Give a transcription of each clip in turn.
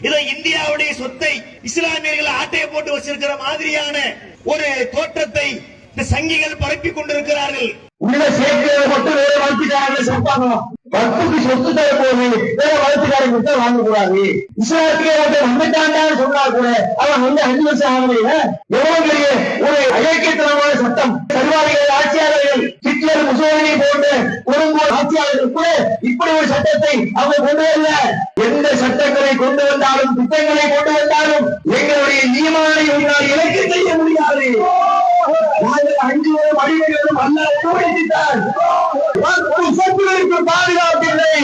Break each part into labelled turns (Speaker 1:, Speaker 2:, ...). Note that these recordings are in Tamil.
Speaker 1: இதை இந்தியாவுடைய சொத்தை இஸ்லாமியர்கள் ஆட்டையை போட்டு வச்சிருக்கிற மாதிரியான ஒரு தோற்றத்தை இந்த சங்கிகள் பரப்பி கொண்டிருக்கிறார்கள்.
Speaker 2: உள்ள சேர்க்கிறத மட்டும் வேற வளர்ச்சிக்காரங்க பத்துக்கு சொத்து தர போகுது வேற வளர்ச்சிக்காரங்க கிட்ட வாங்க கூடாது. இஸ்லாத்துக்கே ஒருத்தர் வந்துட்டாண்டான்னு சொன்னா கூட அவன் வந்து அஞ்சு வருஷம் ஆகலையில எவ்வளவு பெரிய ஒரு அயக்கியத்தனமான சட்டம். சர்வாதிகள் ஆட்சியாளர்கள் ஹிட்லர் முசோலினி போன்ற கொடுங்கோல் ஆட்சியாளர்கள் கூட இப்படி ஒரு சட்டத்தை அவங்க கொண்டு வரல. எந்த சட்டங்களை கொண்டு வந்தாலும் திட்டங்களை கொண்டு வந்தாலும் எங்களுடைய நியமனங்களை உங்களால் இலக்கு செய்ய முடியாது. நாங்கள் சொத்துகளுக்கு பாதுகாப்பில்லை.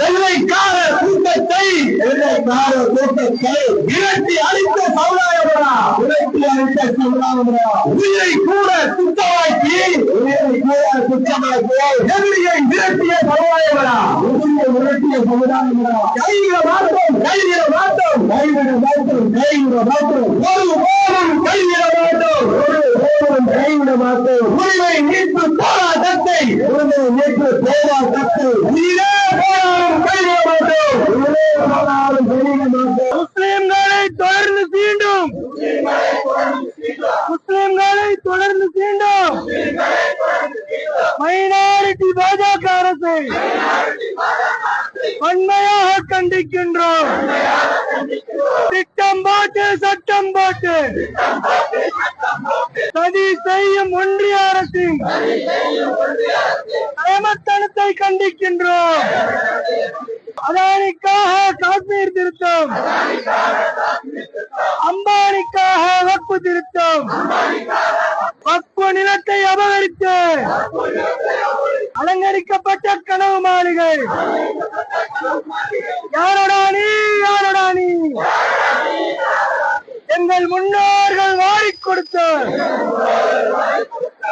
Speaker 2: வெள்ளைக்கார கூட்டத்தை வெள்ளைக்கார கூட்டத்தை விரட்டி அழித்த சமுதாயமரா. விரட்டி அழித்த சமுதாயமரா. உயிரை கூட சுத்தமாக்கி உயிரை கூட துச்சமாக்கி எதிரியை விரட்டிய சமுதாயமரா. எதிரியை விரட்டிய சமுதாயமரா. கைவிட மாற்றம் கைவிட மாற்றம் கைவிட மாற்றம் கைவிட மாற்றம் ஒரு போதும் கைவிட மாட்டோம். ஒரு போதும் கைவிட மாட்டோம். உரிமை மீட்பு போராட்டத்தை. உரிமை மீட்பு போராட்டத்தை. உயிரே போராடும் கைவிட மாட்டோம். உயிரே போராடும் கைவிட மாட்டோம்.
Speaker 3: முஸ்லிம்களை தொடர்ந்து தீண்டும். முஸ்லிம்களை தொடர்ந்து தீண்டும் மைனாரிட்டி பாஜக அரசை வன்மையாக கண்டிக்கின்றோம். திட்டம் போட்டு சட்டம் போட்டு. சதி செய்யும் ஒன்றிய அரசின் ஏமத்தனத்தை கண்டிக்கின்றோம். அதானிக்காக காஷ்மீர் திருத்தம். அம்பானிக்காக வக்பு திருத்தம். வக்பு நிலத்தை அபகரித்து அலங்கரிக்கப்பட்ட கனவு மாளிகை. யாரடா நீ? யாரடா நீ? எங்கள் முன்னோர்கள் வாரிக் கொடுத்தார்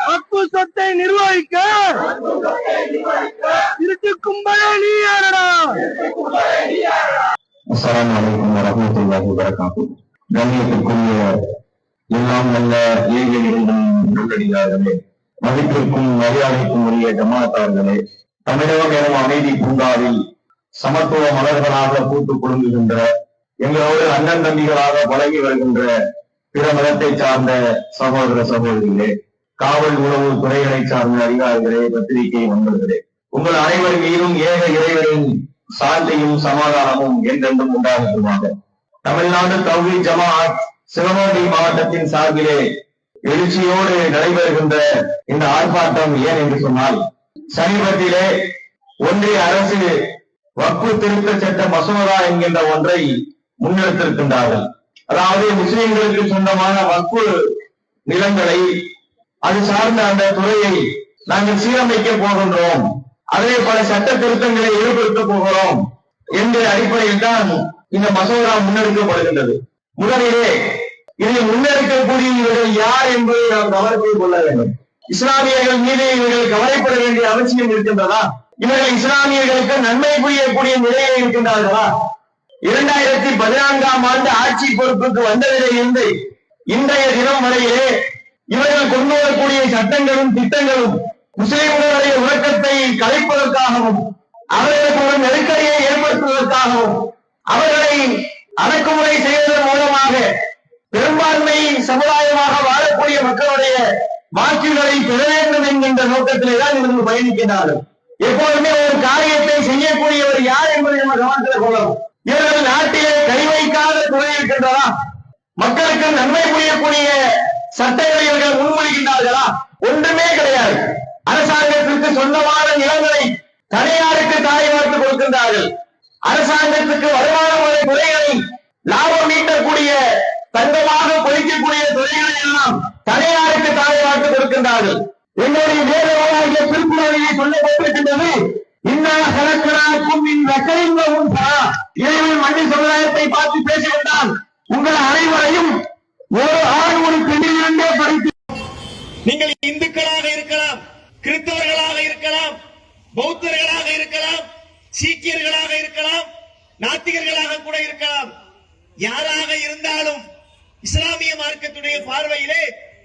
Speaker 3: வக்பு சொத்தை நிர்வகிக்க திருட்டு கும்பலே நீ யாரடா
Speaker 2: அஸ்ஸலாமு வரமத்துள்ளாகி வரக்காகும் கண்ணியத்திற்குரிய எல்லாம் நல்ல ஏழைகளிடம் நல்லடியார்களே மதிப்பிற்கும் மரியாதைக்கும் உரிய ஜமாத்தார்களே தமிழகம் எனும் அமைதி பூங்காவில் சமத்துவ மலர்களாக பூத்து குலுங்குகின்ற எங்களோடு அண்ணன் தம்பிகளாக பழகி வருகின்ற பிற மதத்தை சார்ந்த சகோதர சகோதரிகளே காவல் உளவு துறைகளை சார்ந்த அதிகாரிகளே பத்திரிகை நண்பர்களே உங்கள் அனைவர் மீதும் ஏக இறைவனின் சாந்தியும் சமாதானமும் என்றென்றும் உண்டாகட்டுமாக. தமிழ்நாடு தௌஹி ஜமாத் சிவகங்கை மாவட்டத்தின் சார்பிலே எழுச்சியோடு நடைபெறுகின்ற இந்த ஆர்ப்பாட்டம் ஏன் என்று சொன்னால் சமீபத்திலே ஒன்றிய அரசு வக்கு திருத்த சட்ட மசோதா என்கின்ற ஒன்றை முன்னெடுத்திருக்கின்றார்கள் அதாவது முஸ்லிம்களுக்கு சொந்தமான வக்கு நிலங்களை அது சார்ந்த அந்த துறையை நாங்கள் சீரமைக்க போகின்றோம். அதே பல சட்ட திருத்தங்களை ஈடுபடுத்த போகிறோம் என்ற அடிப்படையில் தான் இந்த மசோதா முன்னெடுக்கப்படுகின்றது. முதலிலே இதை முன்னெடுக்கக்கூடிய இவர்கள் யார் என்பதை நாம் கவனத்தில் கொள்ள வேண்டும். இஸ்லாமியர்கள் மீது இவர்கள் கவலைப்பட வேண்டிய அவசியம் இருக்கின்றதா? இவர்கள் இஸ்லாமியர்களுக்கு நன்மை புரியக்கூடிய நிலையில் இருக்கின்றார்களா? இரண்டாயிரத்தி பதினான்காம் ஆண்டு ஆட்சி பொறுப்புக்கு வந்ததிலே இருந்து இன்றைய தினம் வரையிலே இவர்கள் கொண்டு வரக்கூடிய சட்டங்களும் திட்டங்களும் முஸ்லிம்களுடைய உறக்கத்தை கலைப்பதற்காகவும் அவர்களுக்கு ஒரு நெருக்கடியை ஏற்படுத்துவதற்காகவும் அவர்களை அடக்குமுறை செய்வதன் மூலமாக பெரும்பான்மை சமுதாயமாக வாழக்கூடிய மக்களுடைய வாக்குகளை பெற வேண்டும் என்கின்ற நோக்கத்திலே தான் இவர்கள் பயணிக்கிறார்கள் எப்போதுமே ஒரு காரியத்தை செய்யக்கூடியவர் யார் என்பதை நம்ம கவனத்தில் கொள்ளலாம் இவர்கள் நாட்டிலே கை வைக்காத துறை இருக்கின்றதா? மக்களுக்கு நன்மை புரியக்கூடிய சட்டங்களை இவர்கள் முன்மொழிகின்றார்களா? ஒன்றுமே கிடையாது. அரசாங்கத்திற்கு சொந்தமான நிலங்களை தனியாருக்கு தாய் வார்த்து கொடுக்கின்றார்கள். அரசாங்கத்துக்கு வருமான வரை துறைகளை லாபம் ஈட்டக்கூடிய தங்கமாக பொழிக்கக்கூடிய துறைகளை எல்லாம் தனியாருக்கு தாய் வார்த்து கொடுக்கின்றார்கள். எங்களுடைய வேதவாகிய திருக்குறளிலே சொல்லப்பட்டிருக்கின்றது இன்னா கலக்கலாக்கும் இன் வக்கரிங்க உண்டா இறைவன் மனித சமுதாயத்தை பார்த்து பேசுகின்றான் உங்கள் அனைவரையும் ஒரு ஆண் ஒரு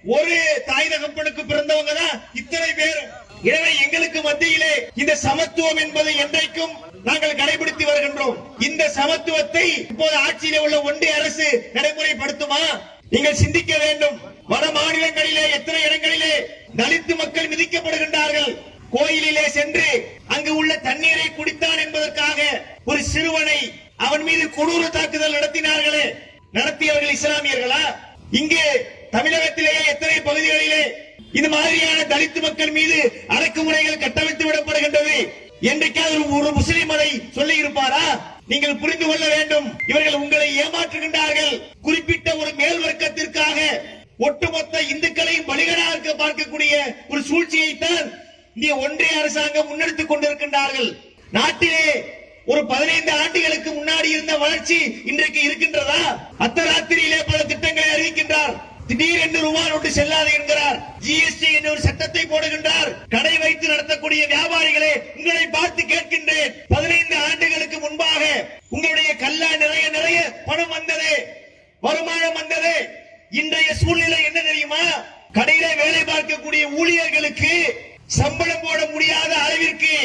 Speaker 1: ஒரு தாய் தகப்பனுக்கு பிறந்தவங்க தான் இத்தனை பேரும் எனவே எங்களுக்கு மத்தியிலே இந்த சமத்துவம் என்பது என்றைக்கும் நாங்கள் கடைபிடித்து வருகின்றோம். இந்த சமத்துவத்தை இப்போது ஆட்சியில உள்ள ஒன்றிய அரசு நடைமுறைப்படுத்துமா? நீங்கள் சிந்திக்க வேண்டும். வட மாநிலங்களிலே எத்தனை இடங்களிலே தலித்து மக்கள் மிதிக்கப்படுகின்றார்கள். கோயிலிலே சென்று அங்கு உள்ள தண்ணீரை குடித்தான் என்பதற்காக ஒரு சிறுவனை அவன் மீது கொடூர தாக்குதல் நடத்தினார்களே. நடத்தியவர்கள் இஸ்லாமியர்களா? இங்கே தமிழகத்திலேயே எத்தனை பகுதிகளிலே இது மாதிரியான தலித்து மக்கள் மீது அடக்குமுறைகள் கட்டமைத்து விடப்படுகின்றது? என்றைக்காவது ஒரு- முஸ்லீம் முஸ்லிம் அதை சொல்லி இருப்பாரா நீங்கள் புரிந்து கொள்ள வேண்டும். இவர்கள் உங்களை ஏமாற்றுகின்றார்கள். குறிப்பிட்ட ஒரு மேல் வர்க்கத்திற்காக ஒட்டுமொத்த இந்துக்களையும் பலிகடாக பார்க்கக்கூடிய ஒரு சூழ்ச்சியைத்தான் இந்திய ஒன்றிய அரசாங்கம் முன்னெடுத்துக் கொண்டிருக்கின்றார்கள். நாட்டிலே ஒரு பதினைந்து ஆண்டுகளுக்கு முன்னாடி இருந்த வளர்ச்சி இன்றைக்கு இருக்கின்றதா? அத்தராத்திரியிலே பல திட்டங்களை அறிவிக்கின்றார். திடீரென்று ரூபாய் நோட்டு செல்லாது என்கிறார். ஜிஎஸ்டி என்ற ஒரு சட்டத்தை போடுகின்றார். கடை வைத்து நடத்தக்கூடிய வியாபாரிகளே உங்களை பார்த்து கேட்கின்றேன். பதினைந்து ஆண்டுகளுக்கு முன்பாக உங்களுடைய கல்லா நிறைய நிறைய பணம் வந்தது வருமானம் வந்தது. இன்றைய சூழ்நிலை என்ன தெரியுமா? கடையில வேலை பார்க்கக்கூடிய ஊழியர்களுக்கு சம்பளம் போட முடியாத அளவிற்கு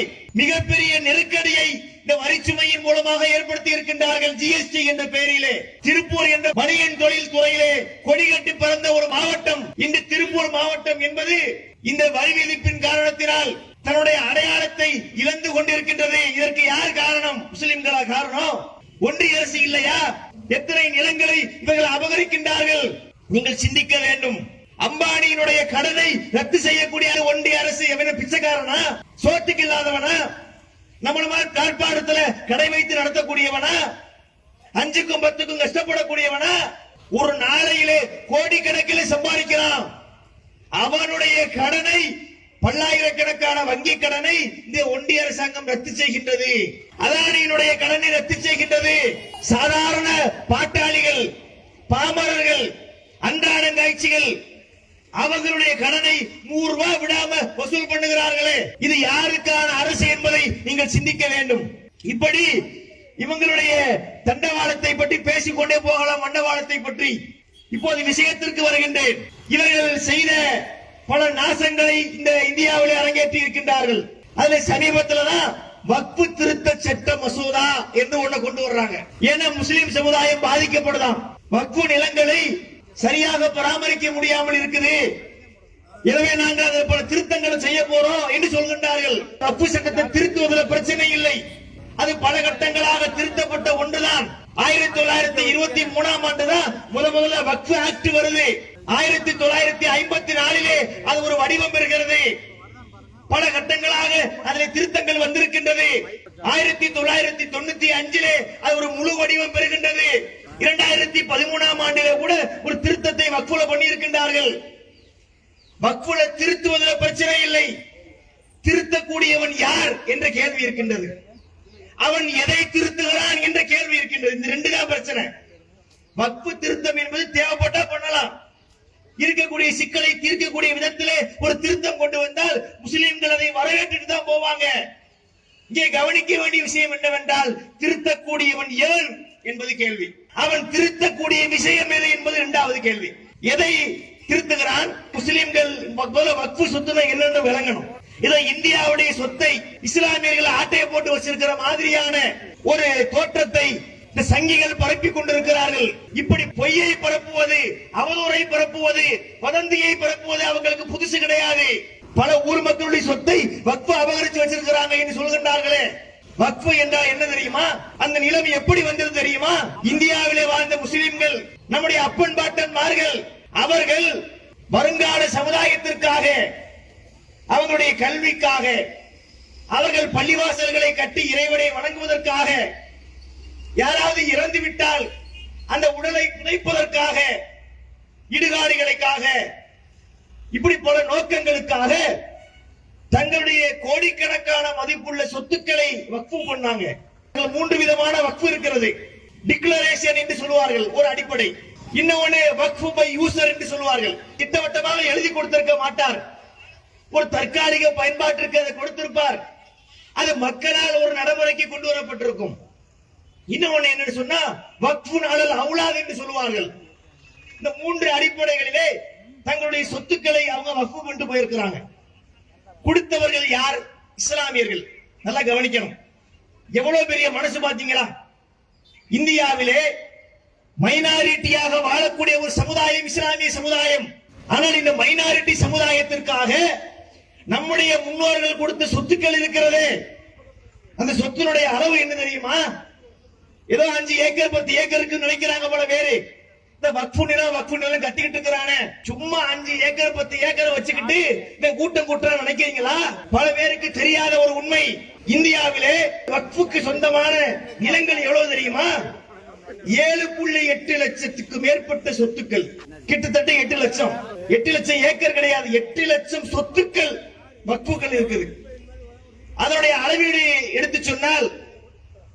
Speaker 1: மிகப்பெரிய நெருக்கடியை இந்த வரிச்சுமையின் மூலமாக ஏற்படுத்தி இருக்கின்றார்கள் ஜிஎஸ்டி என்ற பெயரிலே. திருப்பூர் என்ற பனியன் தொழில் துறையிலே கொடிகட்டி பறந்த ஒரு மாவட்டம். இன்று திருப்பூர் மாவட்டம் என்பது இந்த வரி விதிப்பின் காரணத்தினால் தன்னுடைய அடையாளத்தை இழந்து கொண்டிருக்கின்றது. இதற்கு யார் காரணம்? முஸ்லிம்களா காரணம்? ஒன்றிய அரசு இல்லையா? எத்தனை நிலங்களை இவர்கள் அபகரிக்கின்றார்கள்? நீங்கள் சிந்திக்க வேண்டும். அம்பானியினுடைய கடனை ரத்து செய்யக்கூடிய ஒன்றிய அரசு எவன பிச்சைக்காரனா? சோத்துக்கு இல்லாதவனா? நம்மள மாதிரி தாழ்பாடத்துல கடை வைத்து நடத்தக்கூடியவனா அஞ்சுக்கும் பத்துக்கும் கஷ்டப்படக்கூடியவனா ஒரு நாளையிலே கோடிக்கணக்கில் சம்பாதிக்கிறான் அவனுடைய கடனை பல்லாயிரக்கணக்கான வங்கி கடனை இந்த ஒன்றிய அரசாங்கம் ரத்து செய்கின்றது. அதானியினுடைய கடனை ரத்து செய்கின்றது. சாதாரண பாட்டாளிகள் பாமரர்கள் அன்றாட காய்ச்சிகள் அவர்களுடைய கடனை நூறு ரூபாய் விடாம வசூல் பண்ணுகிறார்களே. இது யாருக்கான அரசு என்பதை நீங்கள் சிந்திக்க வேண்டும். இப்படி இவங்களுடைய தண்டவாளத்தை பற்றி பேசிக்கொண்டே போகலாம் மண்டவாளத்தை பற்றி. இப்போது விஷயத்திற்கு வருகின்றேன். இவர்கள் செய்த பல நாசங்களை இந்த இந்தியாவிலே அரங்கேற்றி இருக்கின்றார்கள். அதுல சமீபத்துல தான் வக்பு திருத்த சட்ட மசோதா என்று ஒண்ணு கொண்டு வர்றாங்க. ஏன்னா முஸ்லிம் சமுதாயம் பாதிக்கப்படுதாம். வக்பு நிலங்களை சரியாக பராமரிக்க முடியாமல் இருக்குது. எனவே நாங்கள் அதை பல திருத்தங்களை செய்ய போறோம் என்று சொல்கின்றார்கள். தப்பு சட்டத்தை திருத்துவதில் பிரச்சனை இல்லை. அது பல கட்டங்களாக திருத்தப்பட்ட ஒன்றுதான். ஆயிரத்தி தொள்ளாயிரத்தி இருபத்தி மூணாம் ஆண்டு தான் முத முதல்ல வக்ஃபு ஆக்ட் வருது. ஆயிரத்தி தொள்ளாயிரத்தி ஐம்பத்தி நாலிலே அது ஒரு வடிவம் பெறுகிறது. பல கட்டங்களாக அதில் திருத்தங்கள் வந்திருக்கின்றது. ஆயிரத்தி தொள்ளாயிரத்தி தொண்ணூத்தி அஞ்சிலே அது ஒரு முழு வடிவம் பெறுகின்றது. இரண்டாயிரத்தி பதிமூணாம் ஆண்டில கூட ஒரு திருத்தத்தை வக்ஃபுல பண்ணி இருக்கின்றார்கள் வக்ஃபுல திருத்துவதில் பிரச்சனை இல்லை. திருத்தக்கூடியவன் யார் என்ற கேள்வி இருக்கின்றது. அவன் எதை திருத்துகிறான் என்ற கேள்வி இருக்கின்றது. இந்த ரெண்டு தான் பிரச்சனை. வக்பு திருத்தம் என்பது தேவைப்பட்டா பண்ணலாம். இருக்கக்கூடிய சிக்கலை தீர்க்கக்கூடிய விதத்திலே ஒரு திருத்தம் கொண்டு வந்தால் முஸ்லிம்கள் அதை வரவேற்றுட்டு தான் போவாங்க. இங்கே கவனிக்க வேண்டிய விஷயம் என்னவென்றால் திருத்தக்கூடியவன் ஏன் என்பது கேள்வி. அவன் திருத்தக்கூடிய விஷயம் எது என்பது இரண்டாவது கேள்வி. எதை திருத்துகிறான்? முஸ்லிம்கள் வக்ஃபு சொத்துமை என்னென்று விளங்கணும். இதை இந்தியாவுடைய சொத்தை இஸ்லாமியர்கள் ஆட்டையை போட்டு வச்சிருக்கிற மாதிரியான ஒரு தோற்றத்தை இந்த சங்கிகள் பரப்பிக் கொண்டிருக்கிறார்கள். இப்படி பொய்யை பரப்புவது அவதூறை பரப்புவது வதந்தியை பரப்புவது அவங்களுக்கு புதுசு கிடையாது. பல ஊர் மக்களுடைய சொத்தை வக்ஃபு அபகரிச்சு வச்சிருக்கிறாங்க என்று சொல்கின்றார்களே. வக்ஃபு என்றால் என்ன தெரியுமா? அந்த நிலம் எப்படி வந்தது தெரியுமா? இந்தியாவிலே வாழ்ந்த முஸ்லிம்கள் நம்முடைய அப்பன் பாட்டன்மார்கள் அவர்கள் வருங்கால சமுதாயத்திற்காக அவர்களுடைய கல்விக்காக அவர்கள் பள்ளிவாசல்களை கட்டி இறைவனை வணங்குவதற்காக யாராவது இறந்து விட்டால் அந்த உடலை புதைப்பதற்காக இடுகாடுகளுக்காக இப்படி போல நோக்கங்களுக்காக தங்களுடைய கோடிக்கணக்கான மதிப்புள்ள சொத்துக்களை வக்ஃபு பண்ணாங்க. மூன்று விதமான வக்ஃபு இருக்கிறது. டிக்ளரேஷன் என்று சொல்லுவார்கள் ஒரு அடிப்படை. இன்னொன்னு வக்ஃபு பை யூசர் என்று சொல்லுவார்கள். திட்டவட்டமாக எழுதி கொடுத்திருக்க மாட்டார். ஒரு தற்காலிக பயன்பாட்டிற்கு அதை கொடுத்திருப்பார். அது மக்களால் ஒரு நடைமுறைக்கு கொண்டு வரப்பட்டிருக்கும். இன்னொன்னு என்னன்னு சொன்னா வக்ஃபு நாளல் அவுலாது என்று சொல்லுவார்கள். இந்த மூன்று அடிப்படைகளிலே தங்களுடைய சொத்துக்களை அவங்க வக்ஃபு கொண்டு போயிருக்கிறாங்க. கொடுத்தவர்கள் யார்? இஸ்லாமியர்கள். நல்லா கவனிக்கணும். எவ்வளவு பெரிய மனசு பாத்தீங்களா இந்தியாவிலே மைனாரிட்டியாக வாழக்கூடிய ஒரு சமுதாயம் இஸ்லாமிய சமுதாயம். ஆனால் இந்த மைனாரிட்டி சமுதாயத்திற்காக நம்முடைய முன்னோர்கள் கொடுத்த சொத்துக்கள் இருக்கிறது. அந்த சொத்தினுடைய அளவு என்ன தெரியுமா? ஏதோ அஞ்சு ஏக்கர் பத்து ஏக்கருக்கு நினைக்கிறாங்க போல பேரு. இந்த வக்ஃபு நிலம் வக்ஃபு நிலம் கட்டிக்கிட்டு இருக்கிறானே. சும்மா அஞ்சு ஏக்கர் பத்து ஏக்கர் வச்சுக்கிட்டு இந்த கூட்டம் கூட்டம் நினைக்கிறீங்களா? பல பேருக்கு தெரியாத ஒரு உண்மை. இந்தியாவிலே வக்ஃபுக்கு சொந்தமான நிலங்கள் எவ்வளவு தெரியுமா? ஏழு புள்ளி எட்டு லட்சத்துக்கு மேற்பட்ட சொத்துக்கள். கிட்டத்தட்ட எட்டு லட்சம். எட்டு லட்சம் ஏக்கர் கிடையாது. எட்டு லட்சம் சொத்துக்கள் வக்ஃபுகள் இருக்குது. அதனுடைய அளவீடு எடுத்து சொன்னால்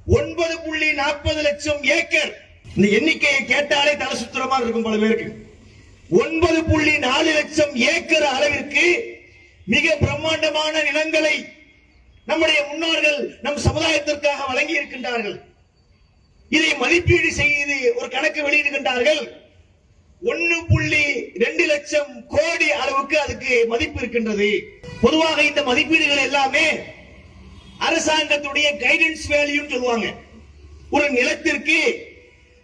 Speaker 1: ஒன்பது புள்ளி நாற்பது லட்சம் ஏக்கர். இந்த எண்ணிக்கையை கேட்டாலே தலை சுத்திரமா இருக்கும் பல பேருக்கு. ஒன்பது புள்ளி நாலு லட்சம் ஏக்கர் அளவிற்கு மிக பிரம்மாண்டமான நிலங்களை நம்முடைய முன்னோர்கள் நம் சமுதாயத்திற்காக வழங்கி இருக்கின்றார்கள் இதை மதிப்பீடு செய்து ஒரு கணக்கு வெளியிடுகின்றார்கள். ஒன்னு புள்ளி ரெண்டு லட்சம் கோடி அளவுக்கு அதுக்கு மதிப்பு இருக்கின்றது. பொதுவாக இந்த மதிப்பீடுகள் எல்லாமே அரசாங்கத்துடைய கைடன்ஸ் வேல்யூன்னு சொல்லுவாங்க. ஒரு நிலத்திற்கு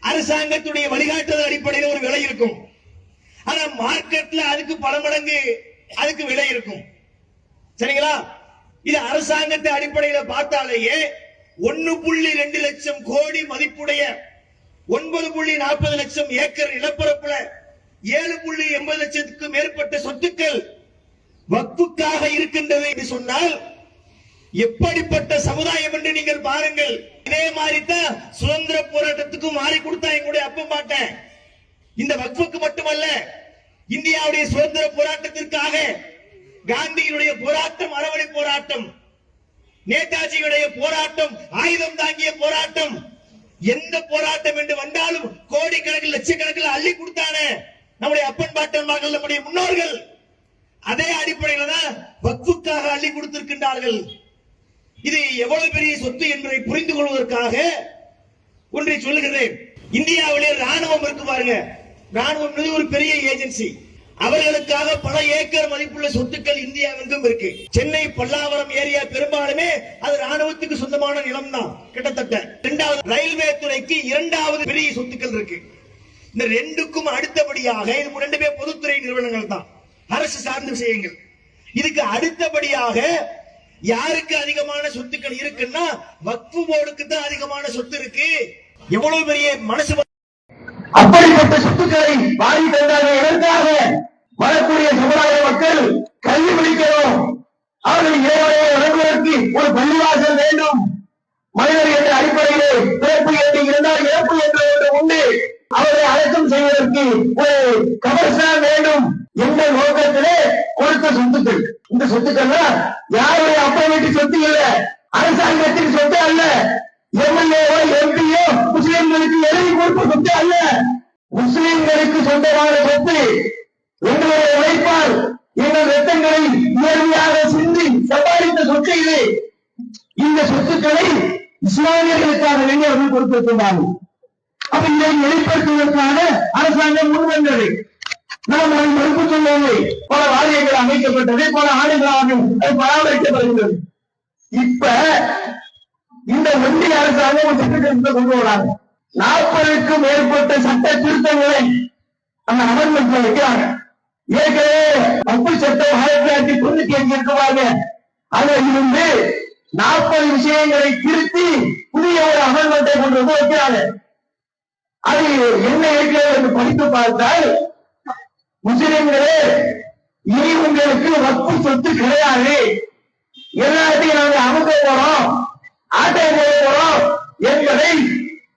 Speaker 1: அரசாங்கத்துடைய வழிகாட்டுதல் அடிப்படையில் ஒரு விலை இருக்கும். ஆனா மார்க்கெட்ல அதுக்கு பல மடங்கு அதுக்கு விலை இருக்கும். சரிங்களா? இது அரசாங்கத்தை அடிப்படையில பார்த்தாலேயே ஒன்னு புள்ளி ரெண்டு லட்சம் கோடி மதிப்புடைய ஒன்பது புள்ளி நாற்பது லட்சம் ஏக்கர் நிலப்பரப்புல ஏழு புள்ளி எண்பது லட்சத்துக்கு மேற்பட்ட சொத்துக்கள் வக்ஃபுக்காக இருக்கின்றது என்று சொன்னால் எப்படிப்பட்ட சமுதாயம் என்று நீங்கள் பாருங்கள். இதே மாதிரி தான் சுதந்திர போராட்டத்துக்கும் மாறி கொடுத்தா எங்களுடைய அப்பம் பாட்டேன் இந்த வக்ஃபுக்கு மட்டுமல்ல இந்தியாவுடைய சுதந்திர போராட்டத்திற்காக காந்தியினுடைய போராட்டம் அறவழி போராட்டம் நேதாஜியுடைய போராட்டம் ஆயுதம் தாங்கிய போராட்டம் எந்த போராட்டம் என்று வந்தாலும் கோடிக்கணக்கில் லட்சக்கணக்கில் அள்ளி கொடுத்தானே நம்முடைய அப்பன் பாட்டன் மகள் நம்முடைய முன்னோர்கள். அதே அடிப்படையில் தான் வக்குக்காக அள்ளி கொடுத்திருக்கின்றார்கள். இது எவ்வளவு பெரிய சொத்து என்பதை புரிந்து கொள்வதற்காக ஒன்றை சொல்லுகிறேன் இந்தியாவிலே ராணுவம் இருக்கு பாருங்க. ராணுவம் ஒரு பெரிய ஏஜென்சி. அவர்களுக்காக பல ஏக்கர் மதிப்புள்ள சொத்துக்கள் இந்தியாவெங்கும் இருக்கு. சென்னை பல்லாவரம் ஏரியா பெரும்பாலுமே அது ராணுவத்துக்கு சொந்தமான நிலம் தான் கிட்டத்தட்ட. இரண்டாவது ரயில்வே துறைக்கு இரண்டாவது பெரிய சொத்துக்கள் இருக்கு. இந்த ரெண்டுக்கும் அடுத்தபடியாக இது ரெண்டுமே பொதுத்துறை நிறுவனங்கள் தான். அரசு சார்ந்த விஷயங்கள் இதுக்கு அடுத்தபடியாக யாருக்கு அதிகமான சொத்துக்கள் இருக்குன்னா வக்ஃபு போர்டுக்கு தான் அதிகமான சொத்து இருக்கு. எவ்வளவு பெரிய மனசு
Speaker 2: அப்படிப்பட்ட சொத்துக்களை வாங்கி தந்தார்கள் எதற்காக வரக்கூடிய சமுதாய மக்கள் கல்வி படிக்கணும்? அவர்கள் இறைவனையை வழங்குவதற்கு ஒரு பள்ளிவாசல் வேண்டும். மனிதர் என்ற அடிப்படையிலே பிறப்பு என்று இருந்தால் இறப்பு என்ற ஒன்று உண்டு. அவர்கள் அடக்கம் செய்வதற்கு ஒரு கபர்ஸ்தான் வேண்டும் என்ற நோக்கத்திலே கொடுத்த சொத்துக்கள் இந்த சொத்துக்கள்லாம் யாருடைய அப்பா வீட்டு சொத்து இல்ல அரசாங்கத்தின் சொத்து அல்ல எம்எல்ஏவோ எம்பியோ முஸ்லிம்களுக்கு எழுதி கொடுத்த சொத்து அல்ல முஸ்லிம்களுக்கு சொந்தமான சொத்து எங்களுடைய உழைப்பால் எங்கள் ரத்தங்களை இயற்கையாக சிந்தி சம்பாதித்த சொத்து இது இந்த சொத்துக்களை இஸ்லாமியர்களுக்காக வேண்டி அவர்கள் கொடுத்திருக்கிறார்கள் அப்ப இதை வெளிப்படுத்துவதற்கான அரசாங்கம் முன்வந்தது நாம் அதை மறுப்பு சொல்லவில்லை பல வாரியங்கள் அமைக்கப்பட்டது பல ஆண்டுகளாக அது பராமரிக்கப்படுகிறது. இப்ப இந்த ஒன்றிய அரசாங்கம் ஒரு திட்டத்தை கொண்டு வராங்க. நாற்பதுக்கும் மேற்பட்ட சட்ட திருத்தங்களை அந்த அமர்மெண்ட்ல வைக்கிறாங்க. ஏற்கனவே அப்பு சட்டம் ஆயிரத்தி தொள்ளாயிரத்தி தொண்ணூத்தி அஞ்சு இருக்குவாங்க அதுல இருந்து நாற்பது விஷயங்களை திருத்தி புதிய ஒரு அமர்மெண்ட்டை கொண்டு வந்து வைக்கிறாங்க. அது என்ன இருக்கிறது என்று படித்து பார்த்தால் முஸ்லிம்களே இனி உங்களுக்கு வக்கு சொத்து கிடையாது. எல்லாத்தையும் நாங்க அமுக்க போறோம் ஆட்டை போட போறோம் என்பதை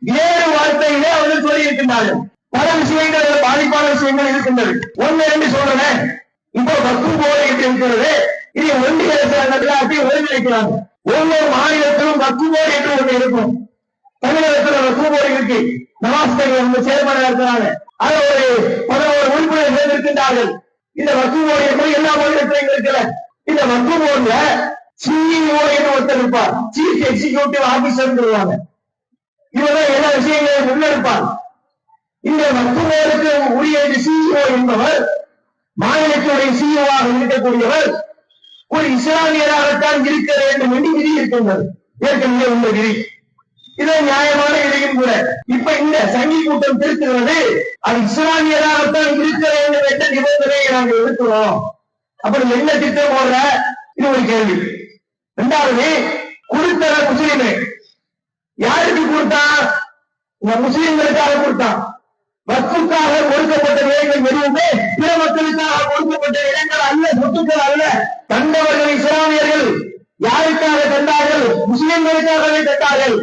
Speaker 2: வேறு வார்த்தையிலே அவர்கள் சொல்லியிருக்கின்றார்கள். பல விஷயங்கள் பாதிப்பான விஷயங்கள் இருக்கின்றது. ஒன்னு என்று சொல்றேன். இப்போ வக்கு போல இருக்கிறது. இது ஒன்றிய அரசு அப்படி ஒருங்கிணைக்கிறாங்க ஒவ்வொரு மாநிலத்திலும் வக்கு போர்டு என்று ஒன்று இருக்கும். தமிழகத்துல ஒரு போர்டு இருக்கு. நவாஸ்கர் வந்து சேர்மனாக இருக்கிறாங்க. அது ஒரு பதினோரு உறுப்பினர் சேர்ந்திருக்கின்றார்கள். இந்த வக்கு போர்டு எல்லா மாநிலத்திலும் இருக்கல. இந்த வக்கு போர்டுல சிஇஓ என்று ஒருத்தர் இருப்பார். சீஃப் எக்ஸிகியூட்டிவ் ஆபீசர் சொல்லுவாங்க. இவர்தான் எல்லா விஷயங்களையும் முன்னெடுப்பார். இந்த வக்குவோருக்கு உரிய சிஇஓ என்பவர் மாநிலத்தினுடைய சிஇஓவாக இருக்கக்கூடியவர் ஒரு இஸ்லாமியராகத்தான் இருக்க வேண்டும் என்று விதி இருக்கின்றது. ஏற்கனவே உள்ள விதி. இது நியாயமான இடையும் கூட. இப்ப இந்த சங்கி கூட்டம் திருத்துகிறது. அது இஸ்லாமியராகத்தான் இருக்க வேண்டும் என்ற நிபந்தனையை நாங்கள் இருக்கிறோம் அப்புறம் என்ன திட்டம் போடுற? இது ஒரு கேள்வி. இரண்டாவது கொடுத்தர முஸ்லீமே. யாருக்கு கொடுத்தான் இந்த முஸ்லிம்களுக்காக கொடுத்தான் வக்குக்காக ஒடுக்கப்பட்ட இடங்கள் எதுவுமே பிற மக்களுக்காக ஒடுக்கப்பட்ட இடங்கள் அல்ல சொத்துக்கள் அல்ல. தந்தவர்கள் இஸ்லாமியர்கள் யாருக்காக தந்தார்கள்? முஸ்லிம்களுக்காகவே தந்தார்கள்.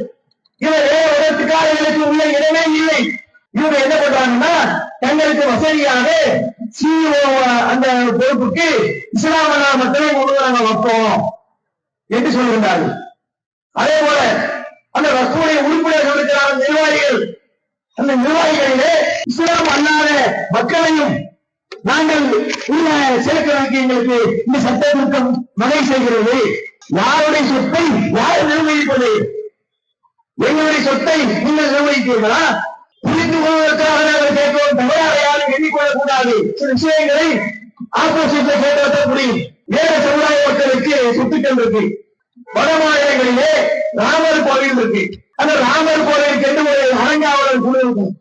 Speaker 2: இவரே இடத்துக்காரர்களுக்கு உள்ள இடமே இல்லை. இவங்க என்ன பண்றாங்கன்னா தங்களுக்கு வசதியாக சிஓ அந்த பொறுப்புக்கு இஸ்லாமனா மட்டுமே கொண்டு நாங்க வைப்போம் என்று சொல்கின்றார்கள். அதே போல அந்த வசூலை உறுப்பினர்கள் இருக்கிறார் நிர்வாகிகள் அந்த நிர்வாகிகளிலே இஸ்லாம் அல்லாத மக்களையும் நாங்கள் உள்ள சேர்க்கிறதுக்கு எங்களுக்கு இந்த சட்டத்திருத்தம் வகை செய்கிறது. யாருடைய சொத்தை யார் நிர்வகிப்பது எங்களுடைய சொத்தை நீங்கள் நிர்வகித்தீர்களா? புரிந்து கொள்வதற்காக நாங்கள் கேட்கிறோம். தவறாக யாரும் எண்ணிக்கொள்ளக் கூடாது சில விஷயங்களை ஆப்போசிட்ல கேட்கறத முடியும் வேற சமுதாய மக்களுக்கு சொத்துக்கள் இருக்கு. வடமாநிலங்களிலே ராமர் கோவில் இருக்கு. அந்த ராமர் கோவிலுக்கு என்று ஒரு அரங்காவலர் குழு இருக்கும்.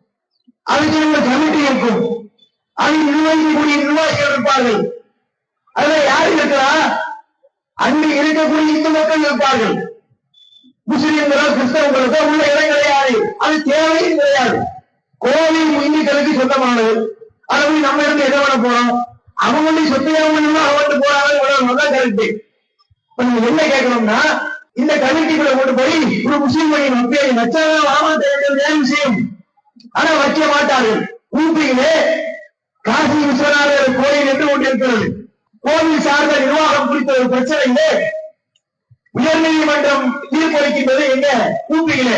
Speaker 2: அதுக்கு ஒரு கமிட்டி இருக்கும். அதை நிர்வகிக்கக்கூடிய நிர்வாகிகள் இருப்பார்கள். அதுல யார் இருக்கிறா? அங்கு இருக்கக்கூடிய இந்து மக்கள் இருப்பார்கள். முஸ்லிம்களோ கிறிஸ்தவங்களுக்கோ உள்ள இடம் கிடையாது அது தேவையும் கிடையாது. கோவில் இந்துக்களுக்கு சொந்தமானது. அதை போய் நம்ம இருந்து எதை பண்ண போறோம். அவங்களுடைய சொத்தையா வேணுமோ அவன்ட்டு போறாங்க கருத்து இப்ப நம்ம என்ன கேட்கணும்னா இந்த கமிட்டிக்குள்ள கொண்டு போய் ஒரு முஸ்லீம் பையன் வந்து வச்சாதான் வாமா தேவையான வேறு விஷயம் ஆனா வைக்க மாட்டார்கள். ஊப்பியிலே காசி விஸ்வநாதர் கோயில் என்று ஒன்று இருக்கிறது கோவில் சார்ந்த நிர்வாகம் குறித்த ஒரு பிரச்சனையிலே உயர்நீதிமன்றம் தீர்ப்பளிக்கின்றது எங்க? கூப்பிகளே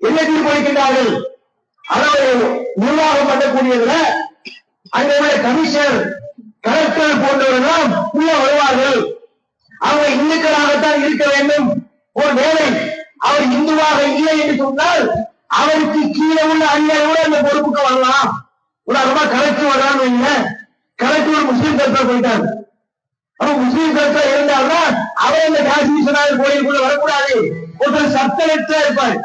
Speaker 2: என்ன தீர்ப்பளிக்கின்றார்கள் அதாவது நிர்வாகம் பண்ணக்கூடியதுல அங்க உள்ள கமிஷனர் கலெக்டர் போன்றவர்கள் உள்ள வருவார்கள். அவங்க இந்துக்களாகத்தான் இருக்க வேண்டும். ஒரு வேலை அவர் இந்துவாக இல்லை என்று சொன்னால் அவருக்கு கீழே உள்ள அந்நியரோட அந்த பொறுப்புக்கு வரலாம். உதாரணமா கலெக்டர் வர்றான்னு கலெக்டர் முஸ்லீம் கலெக்டர் போயிட்டார். அப்ப முஸ்லீம் கலெக்டர் இருந்தால்தான் அவர் இந்த காசி விஸ்வநாதர் கோயிலுக்குள்ள வரக்கூடாது. ஒருத்தர் சப் இருப்பார்.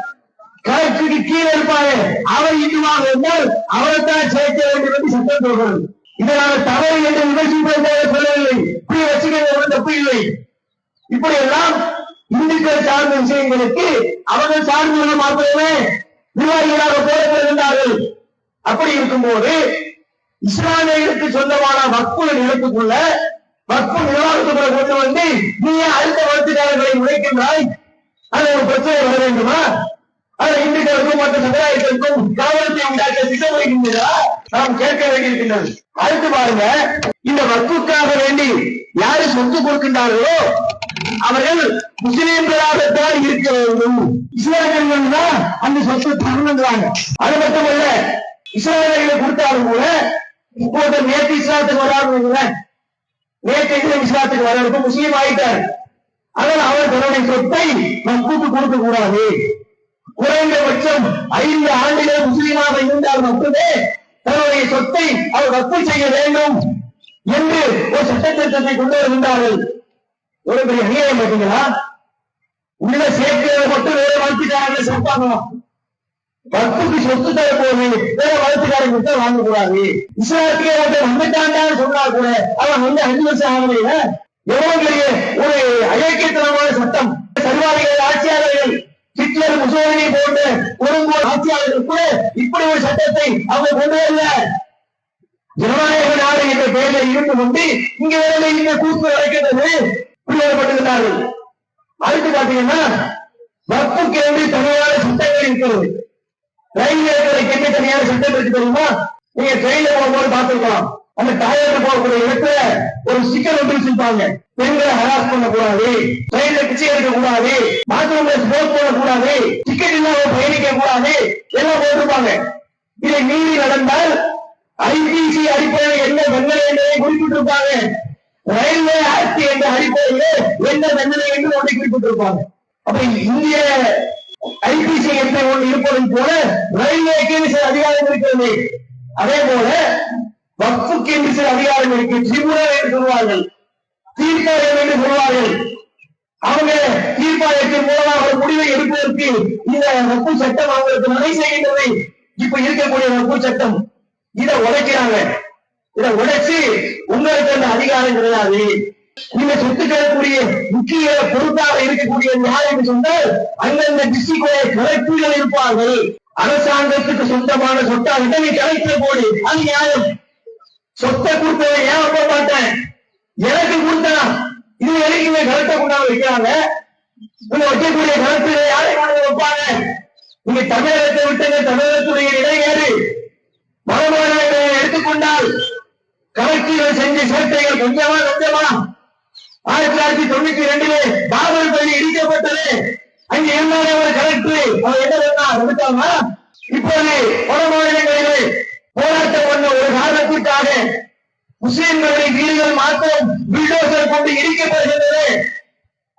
Speaker 2: கலெக்டருக்கு கீழே இருப்பாரு. அவர் இன்னுமாக இருந்தால் அவரைத்தான் சேர்க்க வேண்டும் என்று சட்டம் சொல்கிறது இதனால தவறு என்று விமர்சிப்பதாக சொல்லவில்லை. இப்படி வச்சுக்கிறது தப்பு இல்லை. இப்படி எல்லாம் இந்துக்கள் சார்ந்த விஷயங்களுக்கு அவர்கள் சார்ந்துள்ள மாத்திரமே நிர்வாகிகளாக போடப்படுகின்றார்கள். அப்படி இருக்கும்போது இஸ்லாமியர்களுக்கு சொந்தமான வக்குல நிலத்துக்குள்ள பக்கம் நிர்வாகத்துக்குள்ள கொண்டு வந்து நீ ஏன் அடுத்த வளர்ச்சிக்காரர்களை உழைக்கின்றாய் அது ஒரு பிரச்சனை வர வேண்டுமா? அது இந்துக்களுக்கும் மற்ற சமுதாயத்திற்கும் கவனத்தை உண்டாக்க திட்டமிடுகின்றதா நாம் கேட்க வேண்டியிருக்கின்றது. அடுத்து பாருங்க இந்த வக்குக்காக வேண்டி யாரு சொத்து கொடுக்கின்றார்களோ அவர்கள் முஸ்லிம்களாகத்தான் இருக்க வேண்டும். இஸ்லாமியர்கள் தான் அந்த சொத்து தரணுங்கிறாங்க அது மட்டுமல்ல இஸ்லாமியர்களை கொடுத்தாலும் கூட இப்போது நேற்று இஸ்லாத்துக்கு வராங்க நேற்று இஸ்லாத்துக்கு வரவருக்கு முஸ்லீம் ஆயிட்டார். ஆனால் அவர் தன்னுடைய சொத்தை வக்குக்கு கொடுக்க கூடாது. குறைந்தபட்சம் ஐந்து ஆண்டுகள் முஸ்லீமாக இருந்தால் மட்டுமே தன்னுடைய சொத்தை அவர் ரத்து செய்ய வேண்டும் என்று ஒரு சட்டத்திட்டத்தை கொண்டு வருகின்றார்கள். ஒரு பெரிய அநியாயம் பார்த்தீங்களா உள்ள சேர்க்கிறத மட்டும் வேற வளர்ச்சிக்காரங்க சேர்ப்பாங்களாம் வக்குக்கு சொத்து தர போது வேற வளர்ச்சிக்காரங்க கிட்ட வாங்கக்கூடாது இஸ்லாத்துக்கே ஒருத்தர் வந்துட்டாண்டான்னு சொன்னா கூட அவன் வந்து அஞ்சு வருஷம் ஆகலையில எவ்வளவு பெரிய ஒரு அயோக்கியத்தனமான சட்டம். சர்வாதிகள் ஆட்சியாளர்கள் ஹிட்லர் முசோலினி போன்ற கொடுங்கோல் ஆட்சியாளர்கள் கூட இப்படி ஒரு சட்டத்தை அவங்க கொண்டு வரல. ஜனநாயக நாடு என்ற பெயரில் இருந்து கொண்டு இங்க வேலை இங்க கூத்து வரைக்கின்றது புரியப்பட்டிருந்தார்கள் அடுத்து பாத்தீங்கன்னா வப்புக்கு என்று தனியான சட்டங்கள் இருக்கிறது. ரயில்வேக்கு என்ன தனியான சட்டம் இருக்கு தெரியுமா நீங்க ட்ரெயின்ல போகும்போது பார்த்துருக்கலாம். அந்த டயர்ல போகக்கூடிய இடத்துல ஒரு ஸ்டிக்கர் ஒன்று சொல்லுவாங்க பெண்களை ஹராஸ் பண்ணக்கூடாது ட்ரெயின்ல பிச்சை எடுக்க கூடாது பாத்ரூம்ல ஸ்மோக் கூடாது டிக்கெட் இல்லாம பயணிக்க கூடாது எல்லாம் போட்டிருப்பாங்க. இதை மீறி நடந்தால் ஐபிசி அடிப்படையில் என்ன தண்டனை என்பதை குறிப்பிட்டிருப்பாங்க. ரயில்வே ஆக்ட் என்ற அடிப்படையில் என்ன தண்டனை என்று ஒன்றை குறிப்பிட்டிருப்பாங்க. அப்ப இந்திய ஐபிசி என்ற ஒன்று இருப்பதும் போல ரயில்வேக்கு சில அதிகாரம் இருக்கிறது. அதே போல வக்ஃபுக்கு என்று சில அதிகாரம் இருக்கு. திரிபுரா என்று சொல்வார்கள் தீர்ப்பாயம் என்று சொல்வார்கள் அவங்க தீர்ப்பாயத்தின் மூலமாக ஒரு முடிவை எடுப்பதற்கு இந்த வக்ஃபு சட்டம் அவங்களுக்கு வகை செய்கின்றது. இப்ப இருக்கக்கூடிய வகுப்பு சட்டம். இதை உடைக்கிறாங்க. இதை உடைச்சு உங்களுக்கு அந்த அதிகாரம் கிடையாது. நீங்க சொத்துக்களுக்குரிய முக்கிய பொறுப்பாக இருக்கக்கூடிய நியாயம் சொன்னால் அந்தந்த டிஸ்ட்ரிக்ட் கலெக்டர்கள் இருப்பார்கள். அரசாங்கத்துக்கு சொந்தமான சொத்தா உடனே கலெக்டர் போடு அது நியாயம். சொத்தை கொடுத்தவன் ஏன் வைக்க மாட்டேன். எனக்கு கொடுத்தா இது வரைக்கும் கலெக்டர் கொண்டாந்து வைக்கிறாங்க. இவங்க வைக்கக்கூடிய கலெக்டர் யாரை கொண்டு வைப்பாங்க? நீங்க தமிழகத்தை விட்டுங்க தமிழகத்துடைய இடையேறு மரமானவர்களை எடுத்துக்கொண்டால் கலெக்டர்கள் செஞ்ச சேட்டைகள் கொஞ்சமா கொஞ்சமா. ஆயிரத்தி தொள்ளாயிரத்தி தொண்ணூத்தி ரெண்டிலே பாபர் பள்ளி இடிக்கப்பட்டது. அங்க இருந்தாலே ஒரு கலெக்டர். அவர் என்ன சொன்னா? இப்போது பல மாநிலங்களிலே போராட்டம் பண்ண ஒரு காரணத்திற்காக முஸ்லிம்களுடைய வீடுகள் மாத்திரம் பில்டோசர் கொண்டு இடிக்கப்படுகின்றது.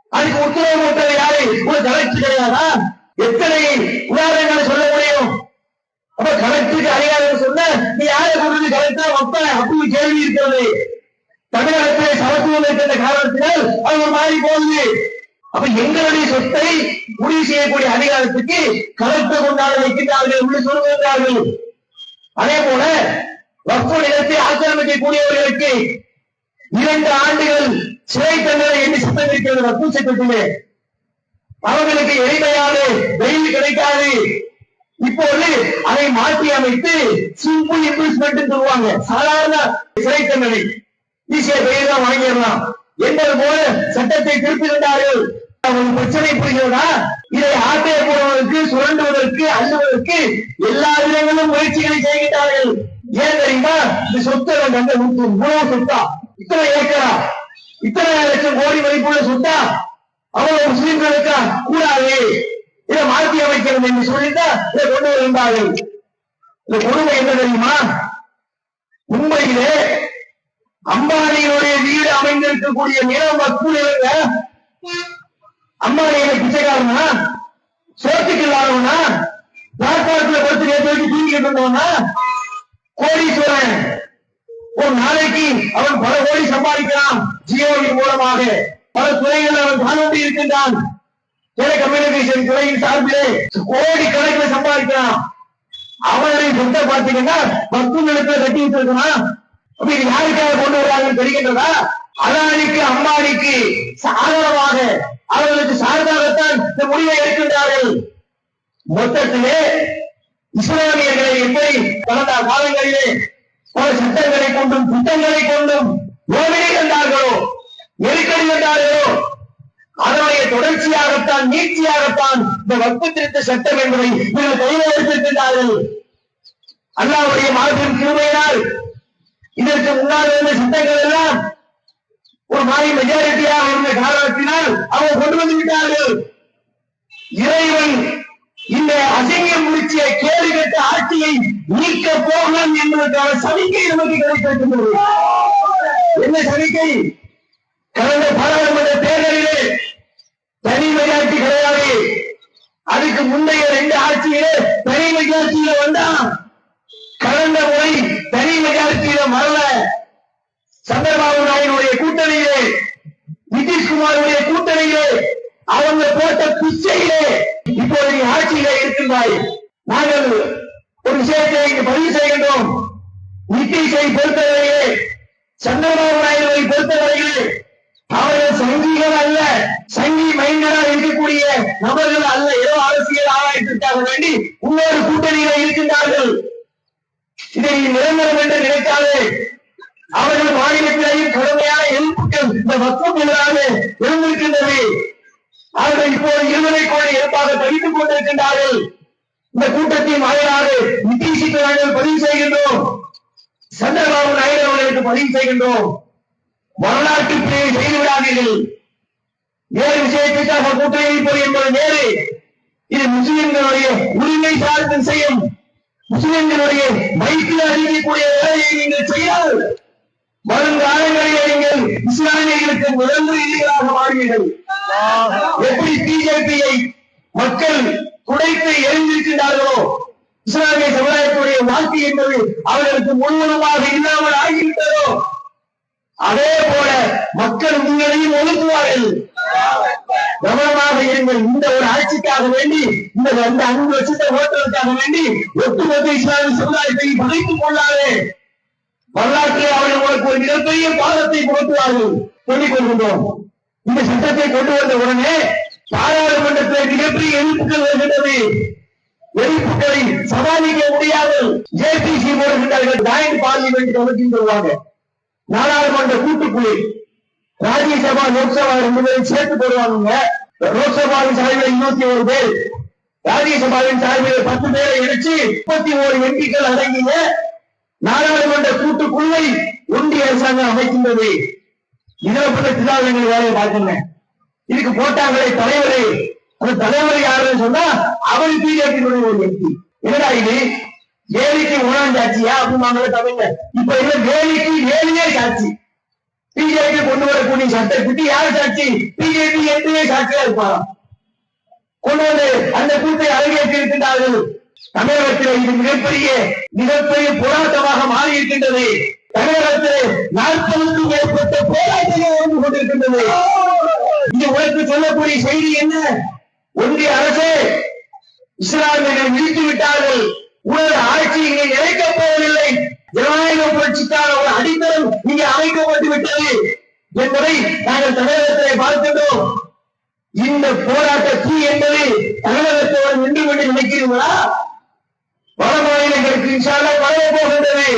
Speaker 2: அதுக்கு உத்தரவு போட்டது யாரு? ஒரு கலெக்டர் கிடையாதா? எத்தனை உதாரணங்களை சொல்ல முடியும்? அப்ப கலெக்டருக்கு அதிகாரம் சொன்ன நீ யாரை கொண்டு கலெக்டர்? வைப்ப அப்படின்னு கேள்வி இருக்கிறது. தமிழகத்திலே சமத்துவம் இருக்கின்ற காரணத்தினால் மாறி போகுது. அப்ப எங்களுடைய சொத்தை முடிவு செய்யக்கூடிய அதிகாரத்துக்கு கலெக்டர் கொண்டாட வைக்கின்றார்கள் என்று சொல்லுகின்றார்கள். அதே போல வக்ஃபு நிலத்தை ஆக்கிரமிக்கக்கூடியவர்களுக்கு இரண்டு ஆண்டுகள் சிறை தண்டனை என்று சட்டம் இருக்கிறது வக்ஃபு சட்டத்திலே. அவர்களுக்கு எளிமையாக வெயில் கிடைக்காது. இப்போது அதை மாற்றி அமைத்து சிம்பிள் இன்வெஸ்ட்மெண்ட் சொல்லுவாங்க. சாதாரண சிறை தண்டனை. ஈஸியா வெயில் தான் வாங்கிடலாம். என்பது போல சட்டத்தை திருப்பிவிட்டார்கள் அவங்க பிரச்சனை புரிகிறதா? இதை ஆட்டைய போடுவதற்கு சுரண்டுவதற்கு அள்ளுவதற்கு எல்லா விதங்களும் முயற்சிகளை செய்கின்றார்கள். ஏன் தெரியுமா? இந்த சொத்து வந்து உணவு சொத்தா? இத்தனை ஏக்கரா? இத்தனை லட்சம் கோடி மதிப்புள்ள சொத்தா? அவ்வளவு முஸ்லிம்களுக்கா? கூடாது. இதை மாற்றி அமைக்கிறது என்று சொல்லிட்டு இதை கொண்டு வருகின்றார்கள். இந்த கொடுமை என்ன தெரியுமா? உண்மையிலே அம்பானியினுடைய வீடு அமைந்திருக்கக்கூடிய நிலம் வக்கு நிலங்க அம்பானியில பிச்சைக்காரனா? சோத்துக்கு இல்லாதவனா பிளாட்பாரத்துல படுத்து நேற்று வரைக்கும் தூங்கிட்டு இருந்தவனா கோடீஸ்வரன். ஒரு நாளைக்கு அவன் பல கோடி சம்பாதிக்கிறான் ஜியோவின் மூலமாக. பல துறைகளில் அவன் காணொண்டி இருக்கின்றான். டெலிகம்யூனிகேஷன் துறையின் சார்பிலே கோடி கணக்கில் சம்பாதிக்கிறான். அவனுடைய சொத்தை பார்த்தீங்கன்னா பத்து நிலத்துல கட்டி வச்சிருக்கான் அப்ப இது யாருக்காக கொண்டு வராங்கன்னு தெரிகின்றதா? அதானிக்கு அம்பானிக்கு ஆதரவாக அவர்களுக்கு சார்பாகத்தான் இந்த முடிவை எடுக்கின்றார்கள். மொத்தத்திலே இஸ்லாமியர்களை எப்படி கடந்த காலங்களிலே பல சட்டங்களை கொண்டும் திட்டங்களை கொண்டும் நோவினை கண்டார்களோ நெருக்கடி கண்டார்களோ அதனுடைய தொடர்ச்சியாகத்தான் நீட்சியாகத்தான் இந்த வகுப்பு திருத்த சட்டம் என்பதை இவர்கள் கையில் எடுத்திருக்கின்றார்கள். அல்லாவுடைய மாபெரும் கிருமையினால் இதற்கு முன்னால் இருந்த சட்டங்கள் எல்லாம் ஒரு மாதிரி மெஜாரிட்டியாக இருந்த காரணத்தினால் அவங்க கொண்டு வந்து விட்டார்கள் இறைவன் இந்த அசிங்கம் முடிச்சிய கேடு கட்ட ஆட்சியை நீக்க போகலாம் என்பதற்கான சமிக்கை நமக்கு கிடைத்திருக்கின்றது என்ன சமிக்கை? கடந்த பாராளுமன்ற தேர்தலிலே தனி மெஜாரிட்டி கிடையாது. அதுக்கு முந்தைய ரெண்டு ஆட்சியிலே தனி மெஜாரிட்டியில வந்தான். கடந்த முறை தனி மெஜாரிட்டியில வரல சந்திரபாபு நாயுடைய கூட்டணியிலே நிதிஷ்குமாருடைய கூட்டணியிலே அவங்க போட்ட பிச்சையிலே இப்போது நீ ஆட்சியிலே இருக்கின்றாய். நாங்கள் ஒரு விஷயத்தை இங்கு பதிவு செய்கின்றோம். நிதிஷை பொறுத்தவரையிலே சந்திரபாபு நாயுடுவை பொறுத்தவரையிலே அவர்கள் சங்கிகள் அல்ல சங்கி மைந்தராக இருக்கக்கூடிய நபர்கள் அல்ல. ஏதோ அரசியல் ஆராய்ச்சிக்காக வேண்டி இன்னொரு கூட்டணியில இருக்கின்றார்கள். இதை நிரந்தரம் என்று நினைக்காதே. அவர்கள் மாநிலத்திலேயும் கடுமையான எதிர்ப்புகள் இந்த வக்கம் எதிராக இருந்திருக்கின்றது. அவர்கள் இப்போது இருவரை கோடி எதிர்ப்பாக தவித்துக் கொண்டிருக்கின்றார்கள். இந்த கூட்டத்தின் வாயிலாக நிதிஷுக்கு நாங்கள் பதிவு செய்கின்றோம். சந்திரபாபு நாயுடு அவர்களுக்கு பதிவு செய்கின்றோம். வரலாற்று பிழையை செய்து வேறு விஷயத்திற்காக கூட்டணி வைப்பது என்பது வேறு. இது முஸ்லிம்களுடைய உரிமை சார்ந்த விஷயம். முஸ்லிம்களுடைய வயிற்றில் அறிவிக்கக்கூடிய வேலையை நீங்கள் செய்தால் வரும் காலங்களிலே நீங்கள் இஸ்லாமியர்களுக்கு முதன்மை எதிரிகளாக மாறுவீர்கள். எப்படி பிஜேபியை மக்கள் துடைத்து எழுந்திருக்கின்றார்களோ இஸ்லாமிய சமுதாயத்துடைய வாழ்க்கை என்பது அவர்களுக்கு முழுவதுமாக இல்லாமல் ஆகிவிட்டதோ அதே போல மக்கள் உங்களையும் ஒழுங்குவார்கள். கவனமாக இருங்கள். இந்த ஒரு ஆட்சிக்காக வேண்டி இந்த அந்த அஞ்சு வருஷத்தை ஓட்டுவதற்காக வேண்டி ஒட்டுமொத்த இஸ்லாமிய சமுதாயத்தை பகைத்துக் கொள்ளாதே. வரலாற்றில் அவர்கள் உனக்கு ஒரு மிகப்பெரிய பாதத்தை புகட்டுவார்கள் சொல்லிக் கொள்கின்றோம். இந்த சட்டத்தை கொண்டு வந்த உடனே பாராளுமன்றத்தில் மிகப்பெரிய எதிர்ப்புகள் வருகின்றது. எதிர்ப்புகளை சமாளிக்க முடியாது ஜேபிசி போடுகின்றார்கள். ஜாயிண்ட் பார்லிமெண்ட் கமிட்டி சொல்லுவாங்க. நாடாளுமன்ற கூட்டுக்குழு. ராஜ்யசபா லோக்சபா ரெண்டு பேரும் சேர்த்து போடுவாங்க லோக்சபாவின் சார்பில் இருநூத்தி ஒரு பேர். ராஜ்யசபாவின் சார்பில் பத்து பேரை இணைச்சு முப்பத்தி ஓரு எம்பிக்கள் அடங்கிய நாடாளுமன்ற கூட்டுக்குழுவை ஒன்றிய அரசாங்கம் அமைக்கின்றது. இதை பற்றி திதாகங்கள் வேலையை பார்க்கல இதுக்கு போட்டாங்களே தலைவரே. அந்த தலைவர் யாருன்னு சொன்னா அவர் பிஜேபியினுடைய ஒரு எம்பி. என்னடா இது? வேலிக்கு உணவு சாட்சியா அப்படிமாங்களே தமிழ்ல இப்ப இல்ல வேலைக்கு வேலியே சாட்சி பிஜேபி கொண்டு வரக்கூடிய சட்டத்துக்கு யார் சாட்சி? பிஜேபி எந்தவே சாட்சியா இருப்பாராம் கொண்டு வந்து அந்த கூட்டை அரங்கேற்றி இருக்கின்றார்கள். தமிழகத்தில் இது மிகப்பெரிய மிகப்பெரிய போராட்டமாக மாறி இருக்கின்றது தமிழகத்தில் நாற்பதுக்கும் மேற்பட்ட போராட்டங்கள் நடந்து கொண்டிருக்கின்றது. இது உனக்கு சொல்லக்கூடிய செய்தி என்ன? ஒன்றிய அரசு இஸ்லாமியர்கள் விழித்து விட்டார்கள். உனது ஆட்சி இங்கே நிலைக்கப் போவதில்லை. ஜனநாயக புரட்சிக்கான ஒரு அடித்தளம் இங்கே அமைக்கப்பட்டு விட்டது என்பதை நாங்கள் தமிழகத்திலே பார்க்கின்றோம். இந்த போராட்ட தீ என்பது தமிழகத்தோடு நின்று கொண்டு நினைக்கிறீர்களா? வட மாநிலங்களுக்கு இன்ஷால்லா பரவ போகின்றது.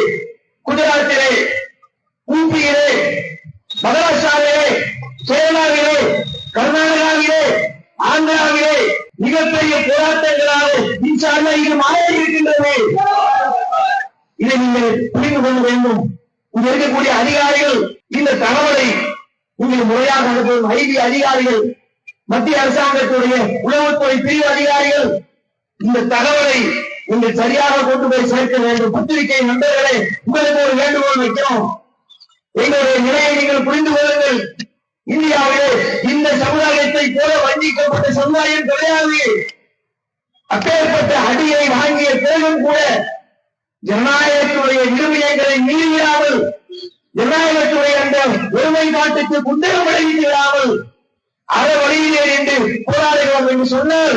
Speaker 2: குஜராத்திலே ஊபியிலே மகாராஷ்டிராவிலே கேரளாவிலே கர்நாடக ஐபி அதிகாரிகள் மத்திய அரசாங்கத்துடைய உளவுத்துறை பிரிவு அதிகாரிகள் இந்த தகவலை நீங்கள் சரியாக கொண்டு போய் சேர்க்க வேண்டும். பத்திரிகை நண்பர்களே உங்களுக்கு ஒரு வேண்டுகோள் வைக்கிறோம். எங்களுடைய நிலையை நீங்கள் புரிந்து கொள்ளுங்கள். இந்தியாவிலே இந்த சமுதாயத்தை போல வஞ்சிக்கப்பட்ட சமுதாயம் கிடையாது. அப்பேற்பட்ட அடியை வாங்கிய பிறகும் கூட ஜனநாயகத்துடைய விரும்பியங்களை மீறிவிடாமல் என்ற அந்த ஒருமைப்பாட்டுக்கு புத்தகம் விளைவித்து விடாமல் அற வழியிலே நின்று போராடுகிறோம் என்று சொன்னால்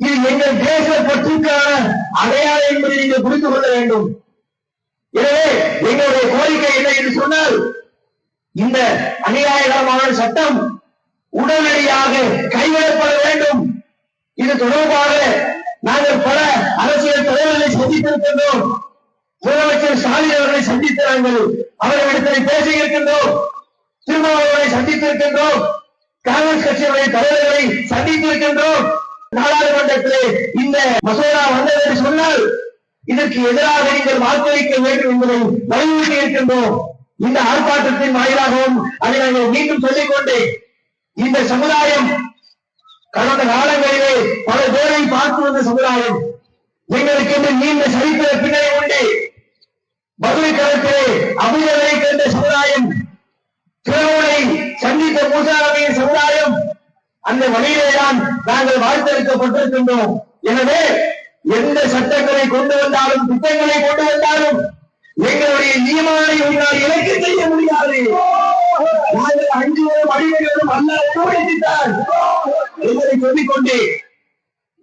Speaker 2: இது எங்கள் தேச பற்றுக்கான அடையாளம் என்பதை நீங்கள் புரிந்து கொள்ள வேண்டும். எனவே எங்களுடைய கோரிக்கை என்ன என்று சொன்னால் இந்த அநியாயகரமான சட்டம் உடனடியாக கைவிடப்பட வேண்டும். இது தொடர்பாக நாங்கள் பல அரசியல் தலைவர்களை சந்தித்திருக்கின்றோம். முதலமைச்சர் ஸ்டாலின் அவர்களை சந்தித்து நாங்கள் அவர்களிடத்தில் பேசியிருக்கின்றோம் திருமாவளவனை சந்தித்திருக்கின்றோம் காங்கிரஸ் கட்சியுடைய தலைவர்களை சந்தித்திருக்கின்றோம் நாடாளுமன்றத்திலே இந்த மசோதா வந்தது என்று சொன்னால் இதற்கு எதிராக நீங்கள் வாக்களிக்க வேண்டும் என்பதை வலியுறுத்தி இருக்கின்றோம். இந்த ஆர்ப்பாட்டத்தின் வாயிலாகவும் அதை நாங்கள் மீண்டும் சொல்லிக்கொண்டு இந்த சமுதாயம் கடந்த காலங்களிலே பல பேரை பார்த்து வந்த சமுதாயம். எங்களுக்கு என்று நீண்ட சரித்திர பின்னணி உண்டு. மதுரை களத்திலே அபிநவரை கண்ட சமுதாயம் திருவனை சந்தித்த பூசாரமையின் சமுதாயம் அந்த வழியிலேதான் நாங்கள் வாழ்த்தெடுக்கப்பட்டிருக்கின்றோம் எனவே எந்த சட்டங்களை கொண்டு வந்தாலும் திட்டங்களை கொண்டு வந்தாலும் எங்களுடைய நியமனை உங்களால் இலக்கு செய்ய முடியாது. நாங்கள் அஞ்சு பேரும் அல்ல உணவளித்தார் என்பதை சொல்லிக்கொண்டு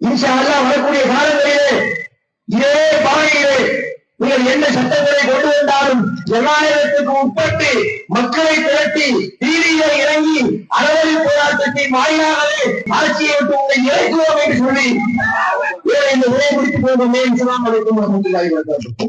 Speaker 2: இன்ஷா அல்லா வரக்கூடிய காலங்களிலே இதே பாதையிலே நீங்கள் என்ன சட்டங்களை கொண்டு வந்தாலும் ஜனநாயகத்துக்கு உட்பட்டு மக்களை திரட்டி வீதியிலே இறங்கி அறவழி போராட்டத்தின் வாயிலாகவே ஆட்சியை விட்டு உங்களை இறக்குவோம் என்று சொல்லி. இந்த உரை முடித்து போகுமே இஸ்லாம் அலைக்கும் வரமத்துல்லாஹி வபரகாத்துஹு